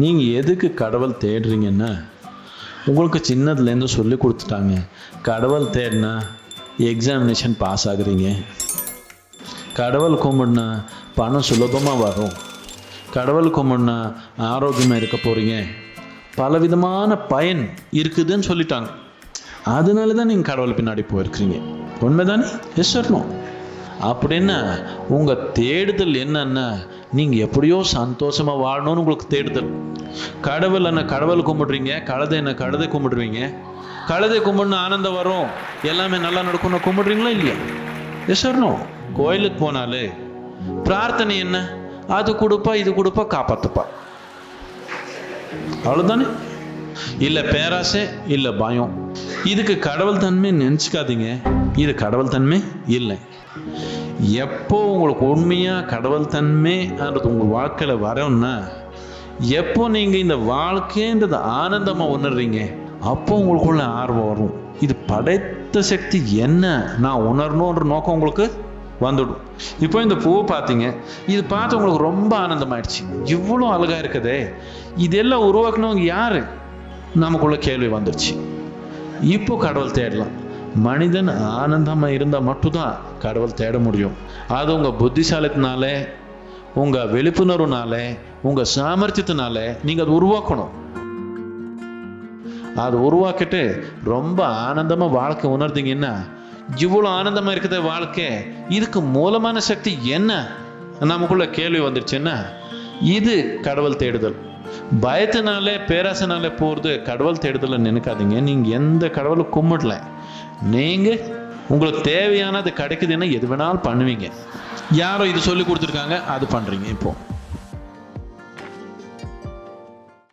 நீங்கள் எதுக்கு கடவுள் தேடுறீங்கன்னா உங்களுக்கு சின்னதுலேருந்து சொல்லி கொடுத்துட்டாங்க. கடவுள் தேடினா எக்ஸாமினேஷன் பாஸ் ஆகுறீங்க. கடவுள் கும்பிடுனா பணம் சுலபமாக வரும். கடவுள் கும்பிடுனா ஆரோக்கியமாக இருக்க போகிறீங்க பலவிதமான பயன் இருக்குதுன்னு சொல்லிட்டாங்க. அதனால தான் நீங்கள் கடவுள் பின்னாடி போயிருக்கிறீங்க. உண்மைதானே? எஸ் சொல்லணும் அப்படின்னா உங்கள் தேடுதல் என்னன்னா நீங்கள் எப்படியோ சந்தோஷமாக வாழணும்னு உங்களுக்கு தேடுதல். கடவுள் என்ன கடவுள் கும்பிடுறீங்க? கழுதை என்ன கழுதை கும்பிடுவீங்க கழுதை கும்பிடுன்னு ஆனந்தம் வரும். எல்லாமே நல்லா நடக்கும்னு கும்பிடுறீங்களா இல்லையா? எஸ் கோயிலுக்கு போனாலே பிரார்த்தனை என்ன? அது கொடுப்பா இது கொடுப்பா காப்பாத்துப்பா. அவ்வளோதானே இல்லை பேராசை இல்லை பயம். இதுக்கு கடவுள் தன்மை நினச்சிக்காதீங்க. இது கடவுள் தன்மை இல்லை. எப்போ உங்களுக்கு உண்மையாக கடவுள் தன்மைன்றது உங்கள் வாழ்க்கையில் வரோம்னா எப்போ நீங்கள் இந்த வாழ்க்கைன்றது ஆனந்தமாக உணர்றீங்க அப்போ உங்களுக்குள்ள ஆர்வம் வரும். இது படைத்த சக்தி என்ன நான் உணரணுன்ற நோக்கம் உங்களுக்கு வந்துடும். இப்போ இந்த பூவை பார்த்தீங்க இது பார்த்து உங்களுக்கு ரொம்ப ஆனந்தமாயிடுச்சு. இவ்வளோ அழகாக இருக்குதே. இதெல்லாம் உருவாக்குனவங்க யார்? நமக்குள்ள கேள்வி வந்துடுச்சு இப்போ கடவுள் தேடலாம். மனிதன் ஆனந்தமாக இருந்தால் மட்டும்தான் கடவுள் தேட முடியும். அது உங்கள் புத்திசாலித்தினால உங்கள் விழிப்புணர்வுனால உங்கள் சாமர்த்தியத்தினால நீங்கள் அதை உருவாக்கணும். அது உருவாக்கிட்டு ரொம்ப ஆனந்தமாக வாழ்க்கை உணர்ந்தீங்கன்னா இவ்வளோ ஆனந்தமாக இருக்கிறத வாழ்க்கை இதுக்கு மூலமான சக்தி என்ன? நமக்குள்ள கேள்வி வந்துருச்சுன்னா இது கடவுள் தேடுதல். பயத்தினாலே பேராசனாலே போகிறது கடவுள் தேடுதலை நினைக்காதீங்க. நீங்கள் எந்த கடவுளும் கும்பிடல நீங்கள் உங்களுக்கு தேவையானது கிடைக்குதுன்னா எது வேணாலும் பண்ணுவீங்க. யாரோ இது சொல்லி கொடுத்துருக்காங்க அது பண்ணுறீங்க இப்போ.